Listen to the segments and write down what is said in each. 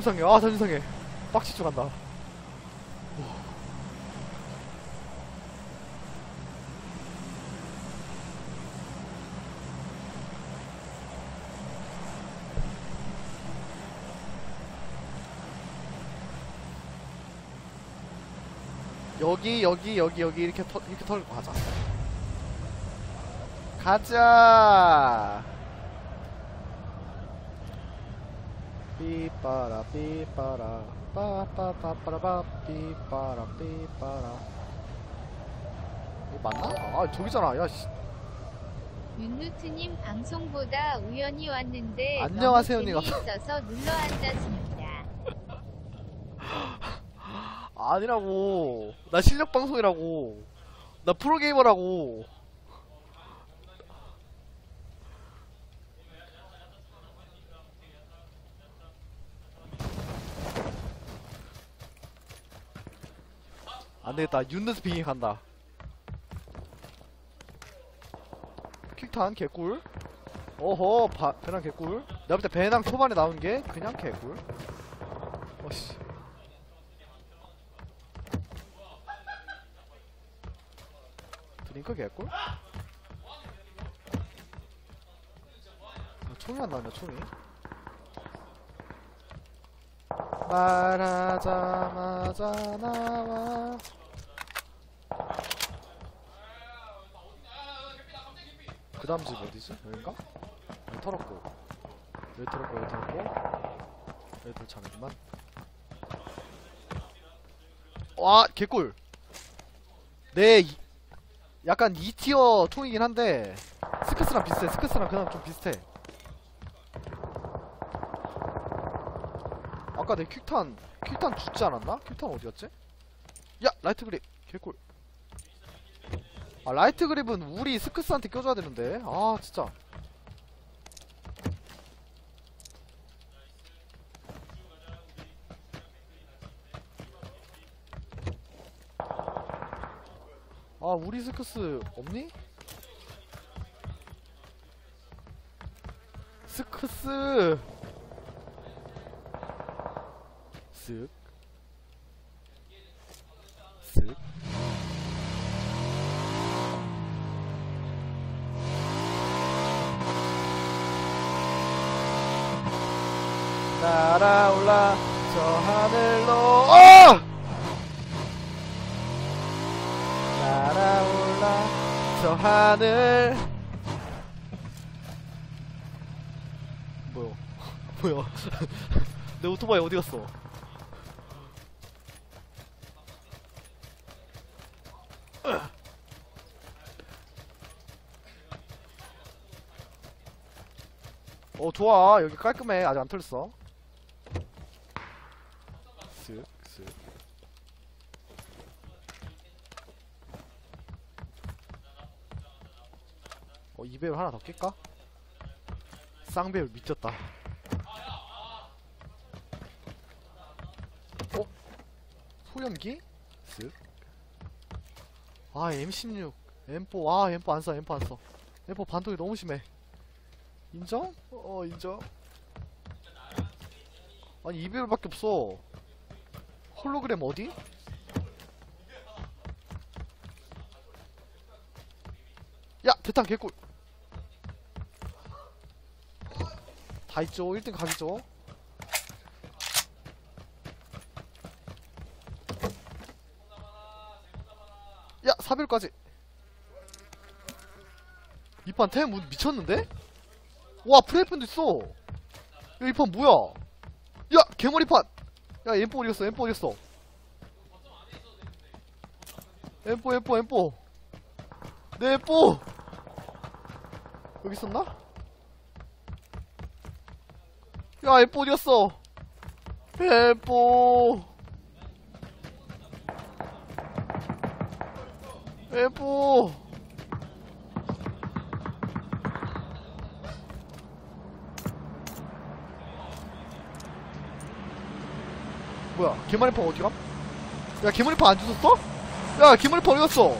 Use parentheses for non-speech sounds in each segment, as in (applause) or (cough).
상해 아 자존심 상해 빡치 쪽 간다. 여기 여기 여기 여기 이렇게 터, 이렇게 털고 가자. 가자 삐빠라 삐빠라. 빠빠빠빠라빠 삐빠라 삐빠라. 이거 맞나? 아 저기잖아. 야씨. 윤누트님 방송보다 우연히 왔는데 안녕하세요, 니가. 재미있어서 눌러 앉았습니다. (laughs) 아니라고. 나 실력 방송이라고. 나 프로게이머라고 안되겠다. 윤느스 빙이 간다. 킥탄 개꿀. 어허 바, 배낭 개꿀. 내가 볼때 배낭 초반에 나온 게 그냥 개꿀. 어씨. 드링크 개꿀? 아, 총이 안 나왔네 총이. 말하자마자 나와 그 다음 집 어디지? 여긴가? 여기 털었고 여기 털었고 여기 털었고 여기 털창이구만 와 개꿀 네 이- 약간 2티어 총이긴 한데 스크스랑 비슷해 스크스랑 그냥 좀 비슷해 아까 내 퀵탄 퀵탄 죽지 않았나? 퀵탄 어디였지? 야 라이트 그립 개꿀 아 라이트 그립은 우리 스크스한테 껴줘야 되는데 아 진짜 아 우리 스크스 없니? 스크스 쓱 쓱. 날아올라. 저 하늘로. 어! 날아올라. 저 하늘. 뭐야? (laughs) 뭐야? (laughs) 내 오토바이 어디 갔어? 어 좋아. 여기 깔끔해. 아직 안 털렸어 쓱쓱 어 2배율 하나 더 낄까? 쌍배율 미쳤다 어? 소염기? 쓱아 M16 M4 아 M4 안써 M4 안써 M4 반동이 너무 심해 인정? 어 인정 아니 2배율밖에 없어 홀로그램 어디? 야 대탄 개꿀. 다 있죠? 1등 각이죠. 야 4배율까지. 이판 템 뭐, 미쳤는데? 와 프레이팬도 있어. 야 이 판 뭐야? 야 개머리판 야 M4 어디갔어 M4 어디갔어 M4 M4 M4 내 M4 여기 있었나? 야 M4 어디갔어 M4 M4 뭐야 개머리판 어디감? 야 개머리판 안 주웠어? 야 개머리판 어디 갔어?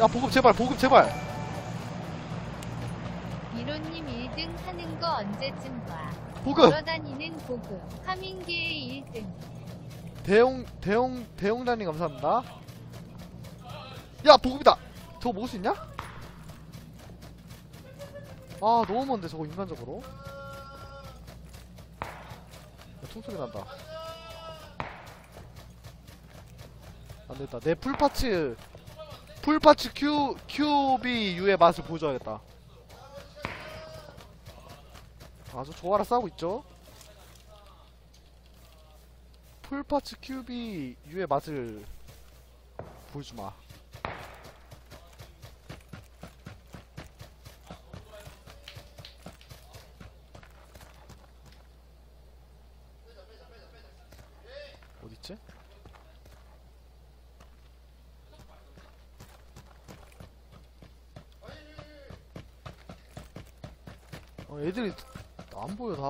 야 보급 제발 보급 제발 이로님 1등 하는 거 언제쯤 봐. 보급 걸어다니는 보급. 하민기의 1등. 대용 대용 대용단님 감사합니다 야 보급이다 저거 먹을 수 있냐? 아 너무 먼데 저거 인간적으로? 야, 총소리 난다. 안됐다. 내 풀파츠 풀파츠 Q QBU의 맛을 보여줘야겠다. 아주 조화라 싸우고 있죠? 풀파츠 QBU의 맛을 보여주마 어딨지? 어, 애들이 안 보여 다.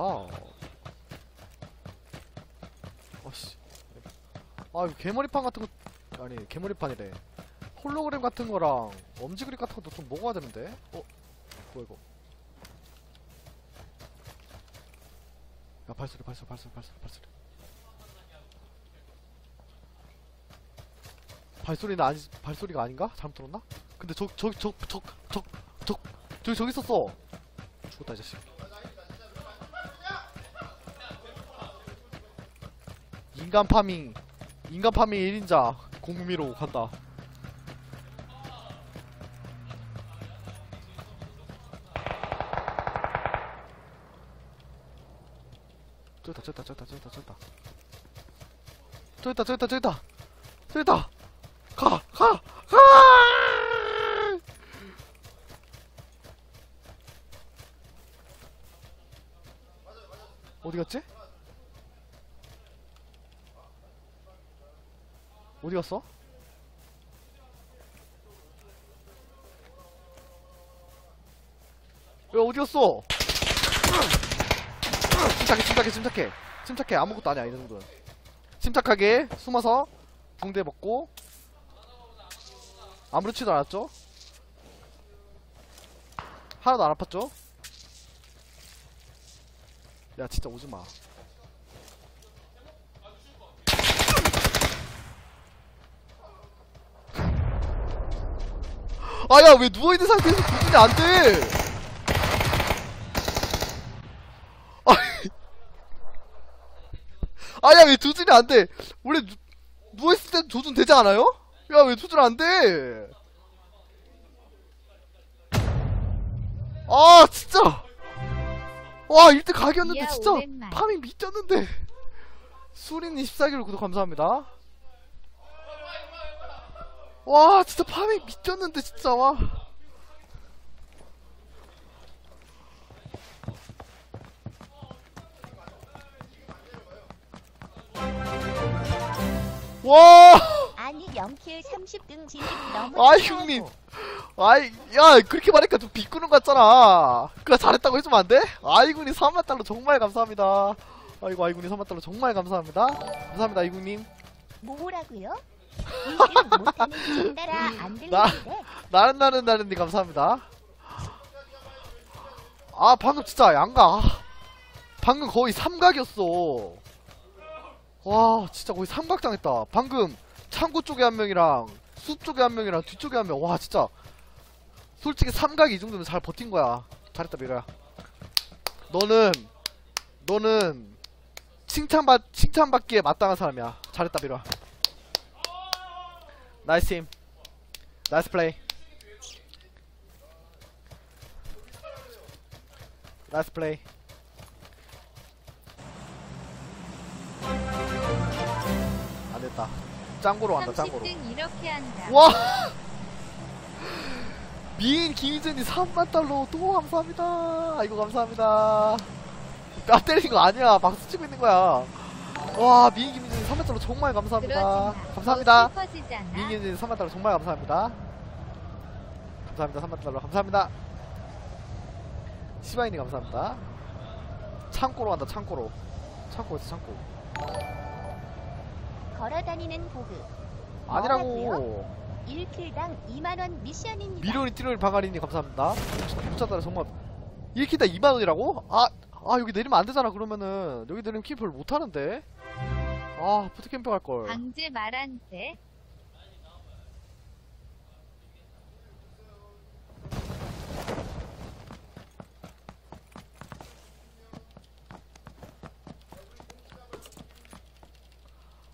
어씨. 아 이거 개머리판 같은 거 아니 개머리판이래. 홀로그램 같은 거랑 엄지 그립 같은 것도 좀 먹어야 되는데. 어? 뭐야 이거? 야 발소리 발소리 발소리 발소리 발소리. 발소리는 아니 발소리가 아닌가? 잘못 들었나? 근데 저 저 저 저 저 저 저기 저기 있었어. 죽었다 이 자식. 인간 파밍 인간 파밍 1인자 공미로 간다. 저기다 저기다 저기다 저기다 저기다 저기다 저기다 저기다 저기다 가가 가! 어디 갔지? 어디 갔어? 야 어디 갔어? 침착해 침착해 침착해 침착해 아무것도 아니야 이 정도는 침착하게 숨어서 붕대 먹고 아무렇지도 않았죠? 하나도 안 아팠죠? 야 진짜 오지마 아야 왜 누워있는 상태에서 도전이 안돼 아야 왜 조준이 안돼 원래 누, 누워있을 땐 조준 되지 않아요? 야 왜 조준 안돼? 아 진짜. 와 1등 각이었는데 진짜. 파밍 미쳤는데. 수린 24개월 구독 감사합니다. 와 진짜 파밍 미쳤는데 진짜 와. 와! 아니 0킬 30등 진입 너무 좋아하고. 형님. 아이, 야, 그렇게 말하니까 좀 비꾸는 것 같잖아. 그래, 잘했다고 해주면 안 돼? 아이군이 3만 달러 정말 감사합니다. 아이고, 아이군이 3만 달러 정말 감사합니다. 감사합니다, 아이군님. 뭐라고요? (laughs) 1등 못하는 집 따라 안 나- 들리는데 나는, 나는, 나는 님 감사합니다. 아, 방금 진짜 양가. 방금 거의 삼각이었어. 와, 진짜 거의 삼각 당했다. 방금 창고 쪽에 한 명이랑 숲 쪽에 한 명이랑 뒤쪽에 한 명. 와, 진짜. 솔직히 삼각이 이 정도면 잘 버틴 거야. 잘했다, 미라야. 너는, 너는 칭찬받, 칭찬받기에 마땅한 사람이야. 잘했다, 미라. 나이스 팀. 나이스 플레이. 나이스 플레이. 안 됐다. 짱구로 간다, 짱구로. 30등 이렇게 한다. 와! (laughs) 미인 김희진이 3만 달러 또 감사합니다. 아이고 감사합니다. 뼈 때리는 거 아니야. 박수 치고 있는 거야. 와 미인 김희진이 3만 달러 정말 감사합니다. 감사합니다. 미인 김희진이 3만 달러 정말 감사합니다. 감사합니다. 3만 달러 감사합니다. 시바인이 감사합니다. 창고로 간다 창고로. 창고에서 창고. 걸어다니는 보급 아니라고. 뭐라고요? 1킬당 2만원 미션입니다. 미로니 띠로니 방아리니 감사합니다. 구독자들 정말 1킬당 2만원이라고? 아, 아 여기 내리면 안 되잖아 그러면은 여기 내리면 킬 별로 못하는데 아 부트캠프 할걸 강제 말한테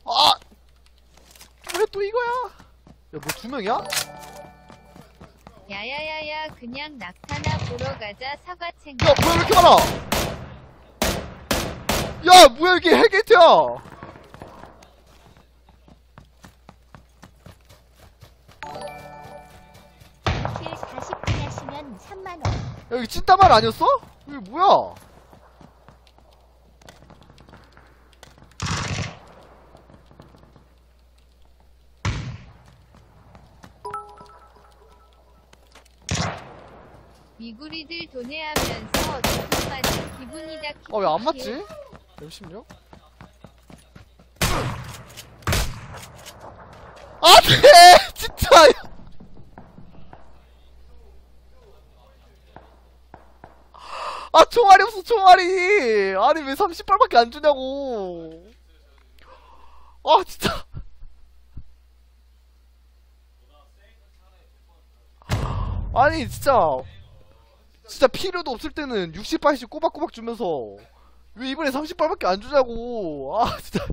아! 왜 또 이거야? 야 뭐 두 명이야? 야야야야 그냥 낙타나 보러 가자 사과챙 야 뭐야 왜 이렇게 많아 야 뭐야 이게 헬게이트야 킬 40킬 하시면 3만원. 야 이거 찐따말 아니었어? 이게 뭐야 미구리들 도내하면서 맞은 기분이다 아왜안 맞지? 잠시만요? 안돼 (laughs) 진짜! 아 총알이 없어 총알이! 아니 왜 30발밖에 안 주냐고! 아 진짜! 아니 진짜 진짜 필요도 없을 때는 60발씩 꼬박꼬박 주면서 왜 이번에 30발밖에 안 주냐고. 아 진짜